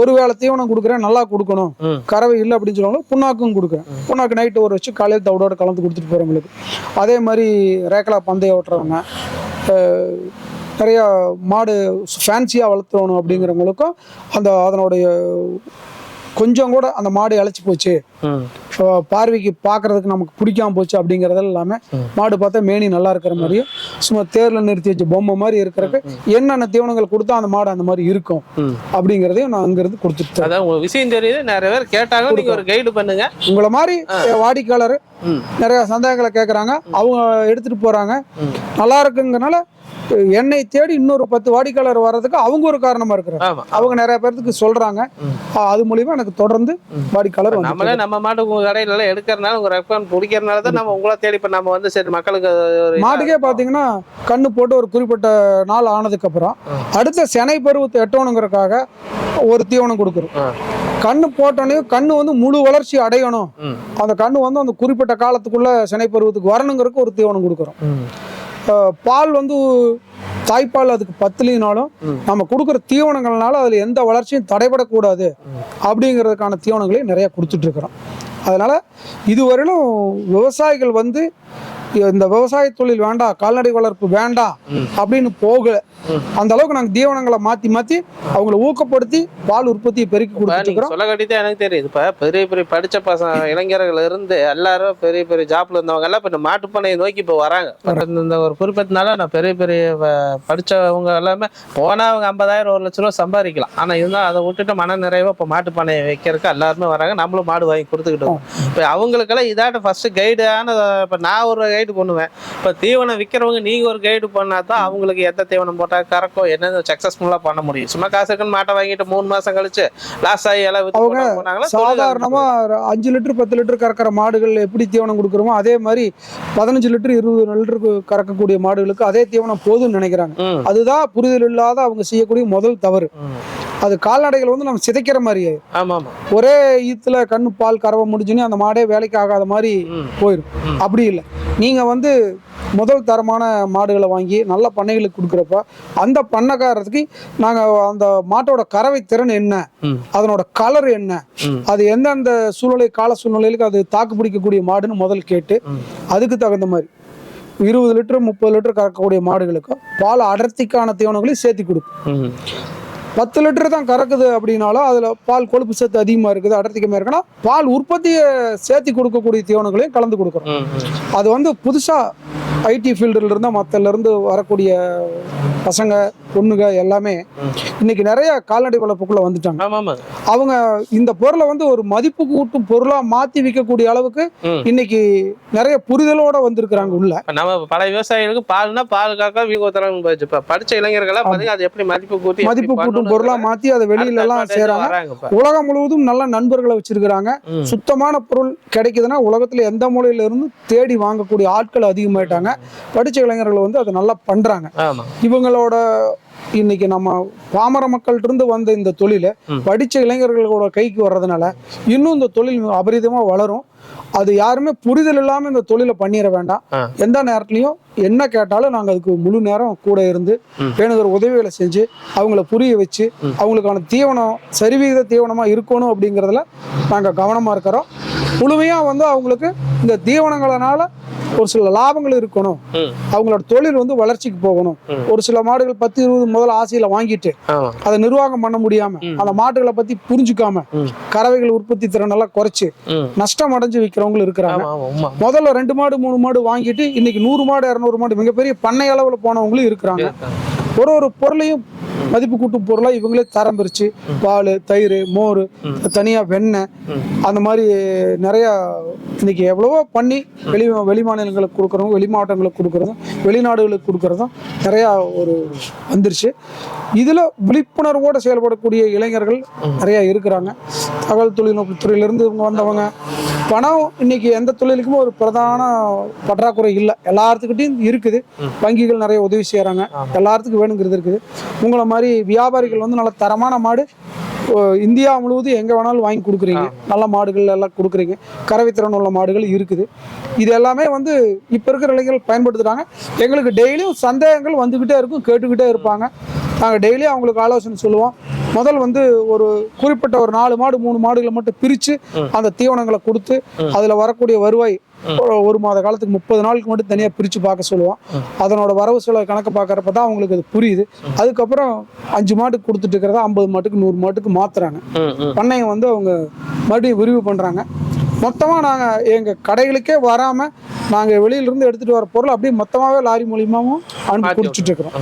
B: ஒரு வேளை தீவனம் கொடுக்குறேன் நல்லா கொடுக்கணும். கறவை இல்லை அப்படின்னு சொல்லுவாங்க புண்ணாக்கும் கொடுக்குறேன். புண்ணாக்கு நைட்டு ஊற வச்சு காலையில் தவிடோட கலந்து கொடுத்துட்டு போகிறவங்களுக்கு அதே மாதிரி ரேக்கலா பந்தயம் ஓட்டுறவங்க நிறையா மாடு ஃபேன்சியாக வளர்த்துறணும் அப்படிங்கிறவங்களுக்கும் அந்த அதனுடைய கொஞ்சம் கூட அந்த மாடு இழைச்சி போச்சு. பார்வைக்கு பார்க்கறதுக்கு நமக்கு பிடிக்காம போச்சு அப்படிங்கிறதெல்லாம் இல்லாமல் மாடு பார்த்தா மேனி நல்லா இருக்கிற மாதிரியும் சும்மா தேரில் நிறுத்தி வச்ச பொம்மை மாதிரி இருக்கிறதுக்கு என்னென்ன தீவனங்கள் கொடுத்தா அந்த மாடு அந்த மாதிரி இருக்கும். அப்படிங்கிறதையும் நான் அங்கிருந்து கொடுத்துட்டு தரேன்.
A: அதான் உங்களுக்கு விஷயம் தெரியுது. நிறைய பேர் கேட்டாங்க. நீங்க ஒரு கைடு பண்ணுங்க.
B: உங்களை மாதிரி வாடிக்கையாளர். நிறைய சந்தேகங்களை கேட்குறாங்க அவங்க எடுத்துட்டு போறாங்க. நல்லா இருக்குங்கனால என்னை தேடி இன்னொரு பத்து வாடிக்கையாளர் வர்றதுக்கு அவங்க ஒரு காரணமா இருக்கிறாங்க. அவங்க நிறைய பேர்த்துக்கு சொல்றாங்க. அது மூலியமா எனக்கு தொடர்ந்து வாடிக்கையாளர் வந்து
A: நம்மளே நம்ம மாட்டு கடையில எடுக்கறனால உங்க ரெக்கமெண்ட் பிடிக்கிறனால தான் நம்ம உங்களை தேடி இப்ப நம்ம வந்து சரி மக்களுக்கு
B: மாட்டுக்கே
A: இருக்கும்.
B: பார்த்தீங்கன்னா கண்ணு போட்டு ஒரு குறிப்பிட்ட நாள் ஆனதுக்கு அப்புறம். அடுத்த செனை பருவத்தை எட்டணுங்கிறதுக்காக ஒரு தீவனம் கொடுக்குறோம். கண்ணு போட்டோன்னே கண்ணு வந்து முழு வளர்ச்சி அடையணும். அந்த கண்ணு வந்து அந்த குறிப்பிட்ட காலத்துக்குள்ள செனை பருவத்துக்கு வரணுங்கிறதுக்கு ஒரு தீவனம் கொடுக்குறோம். பால் வந்து தாய்ப்பால் அதுக்கு பத்துலினாலும். நம்ம கொடுக்குற தீவனங்கள்னால அதில் எந்த வளர்ச்சியும் தடைபடக்கூடாது அப்படிங்கிறதுக்கான தீவனங்களையும் நிறைய கொடுத்துட்டு இருக்கிறோம் அதனால இதுவரையிலும் விவசாயிகள் வந்து இந்த விவசாய தொழில் வேண்டாம் கால்நடை வளர்ப்பு வேண்டாம். அப்படின்னு போகல. அந்த அளவுக்கு நாங்கள் தீவனங்களை மாற்றி மாற்றி அவங்கள ஊக்கப்படுத்தி பால் உற்பத்தியை பெருக்கி இருக்கிறோம்.
A: சொல்ல கட்டிதான் எனக்கு தெரியுது. இப்ப பெரிய பெரிய படிச்ச பசங்க இளைஞர்கள் இருந்து எல்லாரும் பெரிய பெரிய ஜாப்ல இருந்தவங்க எல்லாம் இப்ப மாட்டுப்பண்ணையை நோக்கி இப்ப வராங்க. இந்த- ஒரு குறிப்பிட்டனால நான் பெரிய பெரிய படிச்சவங்க எல்லாமே போனா அவங்க ஐம்பதாயிரம் ஒரு லட்ச ரூபா சம்பாதிக்கலாம். ஆனா இருந்தாலும் அதை விட்டுட்டு மன நிறைவா இப்ப மாட்டுப்பண்ணையை வைக்கிறதுக்கு எல்லாருமே வராங்க. நம்மளும் மாடு வாங்கி கொடுத்துக்கிட்டு இருக்கோம். இப்ப அவங்களுக்கெல்லாம் இதாட்ட ஃபர்ஸ்ட் கைடான இப்ப நான் ஒரு கைடு பண்ணுவேன். இப்ப தீவனம் விற்கிறவங்க நீங்க ஒரு கைடு பண்ணா தான் அவங்களுக்கு எந்த தீவனம் போட்டா கறக்கும் என்னென்ன சக்சஸ்ஃபுல்லா பண்ண முடியும். சும்மா காசுக்குன்னு மாட்டை வாங்கிட்டு மூணு மாசம் கழிச்சு லாஸ் ஆகி எல்லாம்
B: அவங்க
A: போனா போனாங்களா? தொழில்
B: சாதாரணமா அஞ்சு லிட்டர் பத்து லிட்டர் கறக்கிற மாடுகள் எப்படி தீவனம் கொடுக்குறோமோ அதே மாதிரி பதினஞ்சு லிட்டர் இருபது லிட்டருக்கு கறக்கக்கூடிய மாடுகளுக்கு அதே தீவனம் போதும்னு நினைக்கிறாங்க. அதுதான் புரிதல் இல்லாத அவங்க செய்யக்கூடிய முதல் தவறு. அது கால்நடைகள் வந்து நம்ம சிதைக்கிற மாதிரியே.
A: ஆமா ஆமா
B: ஒரே ஈத்துல கண்ணு பால் கறவை முடிஞ்சுன்னு அந்த மாடே வேலைக்கு ஆகாத மாதிரி போயிடும். அப்படி இல்லை. நீங்க வந்து முதல் தரமான மாடுகளை வாங்கி நல்ல பண்ணைகளுக்கு கொடுக்குறப்ப அந்த பண்ணைக்காரத்துக்கு நாங்க அந்த மாட்டோட கறவை திறன் என்ன? அதனோட கலர் என்ன. அது எந்தெந்த சூழ்நிலை கால சூழ்நிலைகளுக்கு அது தாக்கு பிடிக்கக்கூடிய மாடுன்னு முதல் கேட்டு. அதுக்கு தகுந்த மாதிரி இருபது லிட்டர் முப்பது லிட்டர் கறக்கக்கூடிய மாடுகளுக்கு பால் அடர்த்திக்கான தீவனங்களையும் சேர்த்து கொடுக்கும். பத்து லிட்டர் தான் கறக்குது அப்படின்னாலும் அதில் பால் கொழுப்பு சத்து அதிகமாக இருக்குது அடர்த்தி கம்மியாக இருக்குன்னா பால் உற்பத்தியை சேர்த்து கொடுக்கக்கூடிய தீவனங்களையும் கலந்து கொடுக்குறோம். அது வந்து புதுசாக ஐடி ஃபீல்டில் இருந்தால் மற்றலேருந்து வரக்கூடிய பசங்க பொண்ணுங்க எல்லாமே. இன்னைக்கு நிறைய கால்நடை வளர்ப்புக்குள்ளே வந்துட்டாங்க அவங்க இந்த பொருளை வந்து ஒரு மதிப்பு கூட்டும் பொருளாக மாற்றி விற்கக்கூடிய அளவுக்கு. இன்னைக்கு நிறைய புரிதலோட வந்திருக்கிறாங்க உள்ள
A: நம்ம பல விவசாயிகளுக்கு பால்னா பால் காக்கா வீங்க தரம் போச்சு இப்ப படிச்ச இளைஞர்கள்லாம் பாத்தீங்க அது எப்படி மதிப்பு கூட்டி
B: மதிப்பு கூட்டும் பொருளாக மாற்றி அதை வெளியில எல்லாம்
A: இப்ப.
B: உலகம் முழுவதும் நல்ல நண்பர்களை வச்சிருக்கிறாங்க. சுத்தமான பொருள் கிடைக்குதுன்னா உலகத்துல எந்த மூலையில இருந்து தேடி வாங்கக்கூடிய ஆட்கள் அதிகமாயிட்டாங்க படிச்ச இளைஞர்கள் வந்து அதை நல்லா பண்றாங்க
A: ஆமா
B: இவங்களோட இன்னைக்கு நம்ம பாமர மக்கள்கிட்ட இருந்து வந்த இந்த தொழிலை. படிச்ச இளைஞர்களோட கைக்கு வர்றதுனால இன்னும் இந்த தொழில் அபரிதமா வளரும் அது யாருமே புரிதல் இல்லாம இந்த தொழிலை பண்ணிட வேண்டாம். எந்த நேரத்துலையும் என்ன கேட்டாலும் நாங்க அதுக்கு முழு நேரம் கூட இருந்து. வேணுங்கிற உதவிகளை செஞ்சு அவங்கள புரிய வச்சு. அவங்களுக்கான தீவனம் சரிவிகித தீவனமா இருக்கணும் அப்படிங்கிறதுல நாங்க கவனமா இருக்கிறோம் முழுமையா வந்து அவங்களுக்கு இந்த தீவனங்களனால ஒரு சில லாபங்கள் இருக்கணும். அவங்களோட தொழில் வந்து வளர்ச்சிக்கு போகணும். ஒரு சில மாடுகள் பத்து இருபது முதல்ல ஆசையில வாங்கிட்டு அதை நிர்வாகம் பண்ண முடியாம. அந்த மாடுகளை பத்தி புரிஞ்சுக்காம. கறவைகள் உற்பத்தி திறன் எல்லாம் குறைச்சு. நஷ்டம் அடைஞ்சு விற்கிறவங்களும் இருக்கிறாங்க. முதல்ல ரெண்டு மாடு மூணு மாடு வாங்கிட்டு இன்னைக்கு நூறு மாடு இரநூறு மாடு மிகப்பெரிய பண்ணை அளவுல போனவங்களும் இருக்கிறாங்க ஒரு ஒரு பொருளையும் மதிப்பு கூட்டும் பொருளாக இவங்களே தரம் பிரித்து பால் தயிர் மோர் தனியாக வெண்ணெய் அந்த மாதிரி நிறையா இன்னைக்கு எவ்வளவோ பண்ணி வெளி வெளி மாநிலங்களுக்கு கொடுக்குறோம் வெளி மாவட்டங்களுக்கு கொடுக்குறதும் வெளிநாடுகளுக்கு கொடுக்குறதும் நிறையா ஒரு வந்துருச்சு. இதில் விழிப்புணர்வோடு செயல்படக்கூடிய இளைஞர்கள் நிறையா இருக்கிறாங்க. தகவல் தொழில்நுட்பத்துறையிலேருந்து இவங்க வந்தவங்க. பணம் இன்னைக்கு எந்த தொழிலுக்குமே ஒரு பிரதான பற்றாக்குறை இல்லை. எல்லாத்துக்கிட்டையும் இருக்குது. வங்கிகள் நிறைய உதவி செய்கிறாங்க எல்லாத்துக்கும் வேணுங்கிறது இருக்குது. உங்களை மாதிரி வியாபாரிகள் வந்து நல்ல தரமான மாடு இந்தியா முழுவதும் எங்கே வேணாலும் வாங்கி கொடுக்குறீங்க. நல்ல மாடுகள் எல்லாம் கொடுக்குறீங்க. கறவைத்திறன் உள்ள மாடுகள் இருக்குது. இது எல்லாமே வந்து இப்போ இருக்கிற இளைஞர்கள் பயன்படுத்துகிறாங்க எங்களுக்கு டெய்லியும் சந்தேகங்கள் வந்துக்கிட்டே இருக்கும் கேட்டுக்கிட்டே இருப்பாங்க. நாங்கள் டெய்லி அவங்களுக்கு ஆலோசனை சொல்லுவோம். முதல் வந்து ஒரு குறிப்பிட்ட ஒரு நாலு மாடு மூணு மாடுகளை மட்டும் பிரித்து அந்த தீவனங்களை கொடுத்து அதில் வரக்கூடிய வருவாய் ஒரு- மாத காலத்துக்கு முப்பது நாளுக்கு மட்டும் தனியாக பிரித்து பார்க்க சொல்லுவோம். அதனோட வரவு செலவு கணக்கு பார்க்குறப்ப தான் அவங்களுக்கு அது புரியுது. அதுக்கப்புறம் அஞ்சு மாட்டுக்கு கொடுத்துட்டு இருக்கிறத ஐம்பது மாட்டுக்கு நூறு மாட்டுக்கு மாற்றுறாங்க
A: ம் ம்
B: பண்ணையை வந்து அவங்க மறுபடியும் விரிவு பண்ணுறாங்க மொத்தமாக நாங்கள் எங்கள் கடைகளுக்கே வராமல் நாங்கள் வெளியிலேருந்து எடுத்துகிட்டு வர பொருள் அப்படியே மொத்தமாகவே லாரி மூலியமாகவும் அனுப்பி கொடுத்துட்டு இருக்கிறோம்.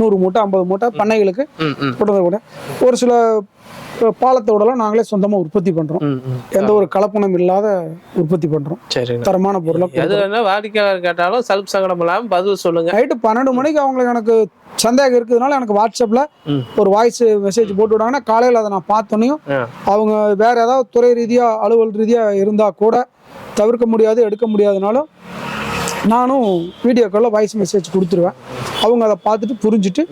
B: நூறு மூட்டை ஐம்பது மூட்டை பண்ணைகளுக்கு கொடுத்தத கூட. ஒரு சில பாலத்தோடலாம் நாங்களே சொந்தமாக உற்பத்தி பண்ணுறோம் எந்த ஒரு கலப்பணம் இல்லாத உற்பத்தி பண்ணுறோம்
A: சரிண்ணா
B: தரமான பொருளை
A: எது வாடிக்கையாளர் கேட்டாலும் சலுப்பு சங்கடம் இல்லாமல் பதில் சொல்லுங்க.
B: நைட்டு பன்னெண்டு மணிக்கு அவங்களுக்கு எனக்கு சந்தேகம் இருக்கிறதுனால எனக்கு வாட்ஸ்அப்பில். ஒரு வாய்ஸ் மெசேஜ் போட்டு விடாங்கன்னா காலையில் அதை நான் பார்த்தோன்னையும். அவங்க வேற ஏதாவது துறை ரீதியாக அலுவல் ரீதியாக இருந்தால் கூட தவிர்க்க முடியாது எடுக்க முடியாதனாலும் நானும் வீடியோ காலில் வாய்ஸ் மெசேஜ் கொடுத்துருவேன். அவங்க அதை பார்த்துட்டு புரிஞ்சுட்டு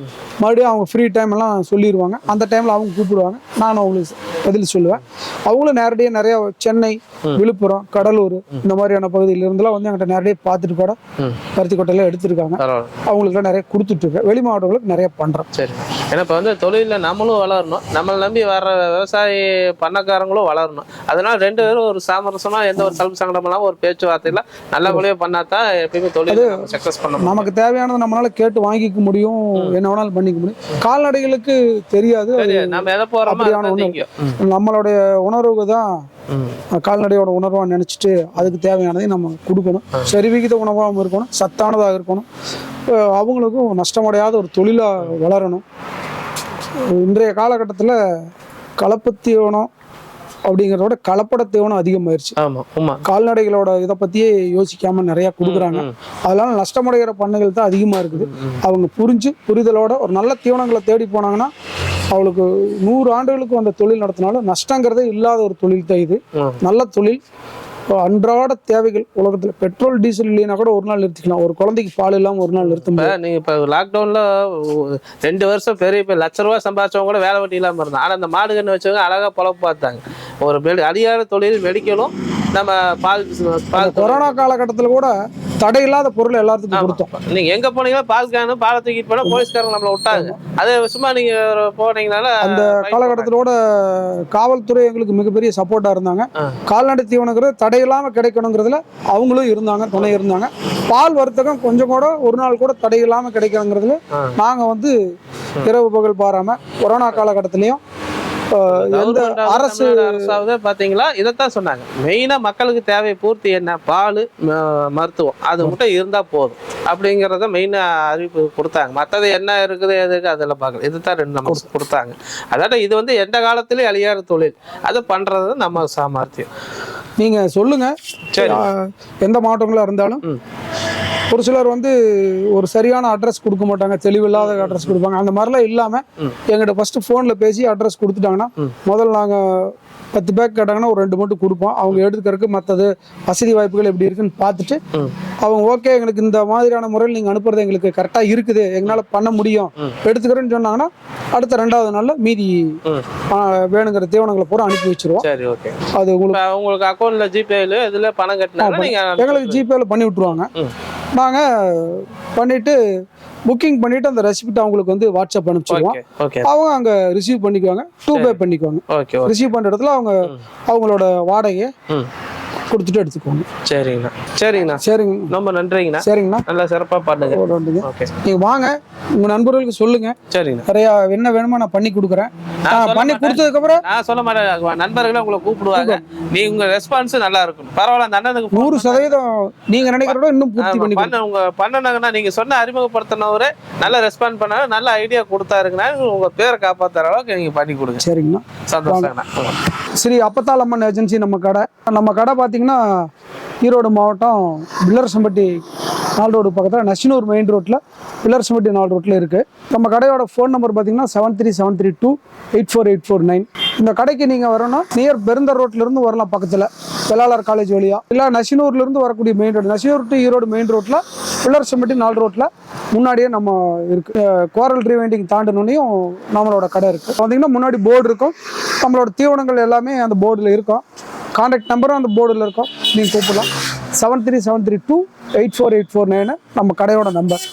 B: மறுபடியும் அவங்க ஃப்ரீ டைம் எல்லாம் சொல்லிடுவாங்க அந்த டைமில் அவங்க கூப்பிடுவாங்க. நானும் அவங்களுக்கு பதில் சொல்லுவேன். அவங்களும் நேரடியாக நிறையா சென்னை விழுப்புரம் கடலூர் இந்த மாதிரியான பகுதியில இருந்தெல்லாம் வந்து என்கிட்ட நேரடியாக பார்த்துட்டு கூட பருத்தி கொட்டையெல்லாம் எடுத்திருக்காங்க. அவங்களுக்குலாம் நிறைய கொடுத்துட்ருக்கேன் வெளி மாவட்டங்களுக்கு நிறைய பண்ணுறோம்
A: சரி. ஏன்னா இப்போ வந்து தொழிலில் நம்மளும் வளரணும். நம்மளை நம்பி வர்ற விவசாயி பண்ணக்காரங்களும் வளரணும். அதனால ரெண்டு பேரும் ஒரு சாமரசமா எந்த ஒரு சல்பு சங்கடம் இல்லாமல் ஒரு பேச்சுவார்த்தையில நல்லபடியாக பண்ணா தான் எப்பயுமே தொழில் சக்ஸஸ் பண்ண முடியும்.
B: நமக்கு தேவையானதை நம்மளால கேட்டு வாங்கிக்க முடியும். என்ன வேணாலும் பண்ணிக்க முடியும். கால்நடைகளுக்கு தெரியாது.
A: நம்ம எதை
B: நம்மளுடைய உணர்வுக்கு தான் கால்நடையோட உணர்வாக நினச்சிட்டு அதுக்கு தேவையானதையும் நம்ம கொடுக்கணும். சரி விகித உணவாகவும் இருக்கணும். சத்தானதாக இருக்கணும். அவங்களுக்கும் நஷ்டமடையாத ஒரு தொழிலாக வளரணும். இன்றைய காலகட்டத்தில் கலப்பு தீவனம் அப்படிங்கிறத விட கலப்பட தீவனம் அதிகமாயிருச்சு கால்நடைகளோட இதை பற்றியே யோசிக்காம நிறையா கொடுக்குறாங்க. அதனால நஷ்டமடைகிற பண்ணைகள் தான் அதிகமாக இருக்குது. அவங்க புரிஞ்சு புரிதலோட ஒரு நல்ல தீவனங்களை தேடி போனாங்கன்னா அவளுக்கு நூறு ஆண்டுகளுக்கு அந்த தொழில் நடத்தினாலும் நஷ்டங்கிறதே இல்லாத ஒரு தொழில் தான் இது. நல்ல தொழில். அன்றாட தேவைகள் உலகத்தில். பெட்ரோல் டீசல் இல்லைன்னா கூட ஒரு நாள் நிறுத்திக்கலாம். ஒரு குழந்தைக்கு பால் இல்லாமல் ஒரு நாள் நிறுத்த
A: இப்போ
B: முடியாது.
A: நீங்க இப்போ லாக்டவுன்ல ரெண்டு வருஷம் பெரிய இப்போ லட்ச ரூபா சம்பாதிச்சவங்க கூட வேலை வெட்டி இல்லாமல் இருந்தாங்க. ஆனால் அந்த மாடு கன்று வச்சவங்க அழகா பொழப்பு பார்த்தாங்க. ஒரு மெடி அடியார தொழில் மெடிக்கலும் நம்ம பால் பால்
B: கொரோனா காலகட்டத்தில் கூட தடையில்லாத பொருள் எல்லாத்துக்கும் கொடுத்தோம்.
A: நீங்க எங்க போனீங்களோ பால் கேனு பாலை தூக்கிட்டு போனா போலீஸ்காரங்க நம்மள விட்டாங்க. அது சும்மா நீங்க போனீங்கனால
B: அந்த காலகட்டத்திலோட காவல்துறை எங்களுக்கு மிகப்பெரிய சப்போர்ட்டாக இருந்தாங்க. கால்நடை தீவனங்கிறது தடையில்லாமல் கிடைக்கணுங்கிறதுல அவங்களும் இருந்தாங்க துணை இருந்தாங்க. பால் வர்த்தகம் கொஞ்சம் கூட ஒரு நாள் கூட தடையில்லாமல் கிடைக்கணுங்கிறதுல
A: ஆ.
B: நாங்கள் வந்து இரவு பகல் பாராமல் கொரோனா காலகட்டத்திலையும் எந்த அரசு
A: அரசாவது பாத்தீங்களா? இதைத்தான் சொன்னாங்க. மெயினா மக்களுக்கு தேவை பூர்த்தி என்ன? பால் மருத்துவம். அது மட்டும் இருந்தா போதும். அப்படிங்கறத மெயினா அறிவிப்பு கொடுத்தாங்க. மத்தது என்ன இருக்குது எதுக்கு அதெல்லாம் பார்க்கல. இதுதான் ரெண்டு நம்ம கொடுத்தாங்க. அதாவது இது வந்து எந்த காலத்திலயும் அழியாத தொழில். அதை பண்றது நம்ம சாமர்த்தியம்.
B: நீங்கள் சொல்லுங்கள்
A: சரி.
B: எந்த மாவட்டங்களாக இருந்தாலும். ஒரு சிலர் வந்து ஒரு சரியான அட்ரஸ் கொடுக்க மாட்டாங்க தெளிவில்லாத அட்ரஸ் கொடுப்பாங்க. அந்த மாதிரிலாம் இல்லாமல். எங்கிட்ட ஃபஸ்ட்டு ஃபோனில் பேசி அட்ரஸ் கொடுத்துட்டாங்கன்னா. முதல்ல நாங்கள் பத்து பேக் கேட்டாங்கன்னா ஒரு ரெண்டு மட்டும் கொடுப்போம். அவங்க எடுத்துக்கறதுக்கு மற்றது வசதி வாய்ப்புகள் எப்படி இருக்குன்னு பார்த்துட்டு. அவங்க ஓகே எங்களுக்கு இந்த மாதிரியான முறையில் நீங்கள் அனுப்புறது எங்களுக்கு கரெக்டாக இருக்குது. எங்களால் பண்ண முடியும். எடுத்துக்கிறேன்னு சொன்னாங்கன்னா அடுத்த ரெண்டாவது நாளில் மீதி வேணுங்கிற தீவனங்களை பூரா அனுப்பி வச்சிருவோம்.
A: சரி ஓகே
B: அது உங்களுக்கு
A: உங்களுக்கு அக்கௌண்ட்ல ஜிபேல இதுல பணம் நீங்க
B: எங்களுக்கு ஜிபேல பண்ணி விட்ருவாங்க
A: ம்.
B: நாங்கள் பண்ணிட்டு புக்கிங் பண்ணிட்டு அந்த ரெசிப்ட் அவங்களுக்கு வந்து வாட்ஸ்அப் அனுப்பிச்சிடுவோம் அவங்க அங்கே ரிசீவ் பண்ணிக்குவாங்க டூ பே பண்ணிக்குவாங்க. ரிசீவ் பண்ணுற இடத்துல அவங்க அவங்களோட வாடகையை கொடுத்துட்டு எடுத்துக்குவாங்க
A: சரிங்கண்ணா. சரிங்கண்ணா.
B: சரிங்க.
A: ரொம்ப நன்றிங்கண்ணா.
B: சரிங்கண்ணா.
A: நல்லா சிறப்பா பண்ணுங்க
B: ஒரு வந்துங்க
A: ஓகே.
B: நீங்கள் வாங்க. உங்கள் நண்பர்களுக்கு சொல்லுங்கள்
A: சரிங்கண்ணா.
B: நிறையா என்ன வேணுமோ நான் பண்ணி கொடுக்குறேன். பண்ணி. கொடுத்ததுக்கப்புறம்
A: நான் சொல்ல மாட்டேன். நண்பர்களே உங்களை கூப்பிடுவாங்க. நீ உங்க ரெஸ்பான்ஸ் நல்லா இருக்கும் பரவாயில்ல அந்த அண்ணனுக்கு
B: நூறு சதவீதம் நீங்க நினைக்கிறத இன்னும் பூர்த்தி பண்ணி
A: பண்ண. உங்க பண்ணனாங்கன்னா நீங்க சொன்ன அறிமுகப்படுத்தினவரு நல்ல ரெஸ்பாண்ட் பண்ணாரு நல்ல ஐடியா கொடுத்தாருங்கன்னா உங்க பேரை காப்பாத்துற அளவுக்கு நீங்க பண்ணி கொடுங்க.
B: சரிங்கண்ணா.
A: சந்தோஷம்
B: ஸ்ரீ அப்பத்தால் அம்மன் ஏஜென்சி நம்ம கடை. நம்ம கடை பார்த்தீங்கன்னா ஈரோடு மாவட்டம் பில்லரசம்பட்டி நாள் ரோடு பக்கத்தில் நசினூர் மெயின் ரோட்டில் பில்லரசம்பட்டி நாள் ரோட்டில் இருக்குது நம்ம கடையோட ஃபோன் நம்பர் பார்த்தீங்கன்னா seven three seven three two eight four eight four nine இந்த கடைக்கு நீங்கள் வரணும்னா நியர் பெருந்தர் ரோட்லேருந்து வரலாம் பக்கத்தில். வெள்ளாளர் காலேஜ் வழியா. இல்லை நசினூர்லேருந்து வரக்கூடிய main road Nasinur to Erode main ரோட்டில் பில்லரசம்பட்டி நாள் ரோட்டில் முன்னாடியே நம்ம இருக்கு. கோரல் ரீவைண்டிங் தாண்டினோடனையும் நம்மளோட கடை இருக்குது பார்த்தீங்கன்னா முன்னாடி போர்டு இருக்கும். நம்மளோட தீவனங்கள் எல்லாமே அந்த போர்டில் இருக்கும். கான்டாக்ட் நம்பரும் அந்த போர்டில் இருக்கும். நீங்கள் கூப்பிடலாம். Seven three seven three two eight four eight four nine நம்ம கடையோட number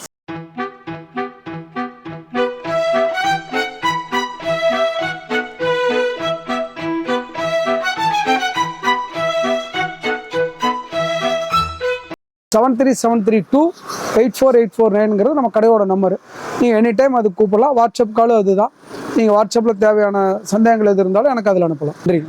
B: seven three seven three two eight four eight four நைனுங்கிறது நம்ம கடையோட நம்பர் நீங்கள் எனி டைம் அது கூப்பிடலாம். வாட்ஸ்அப் காலும் அதுதான். நீங்கள் வாட்ஸ்அப்பில் தேவையான சந்தேகங்கள் எது இருந்தாலும் எனக்கு அதில் அனுப்பலாம். நன்றி.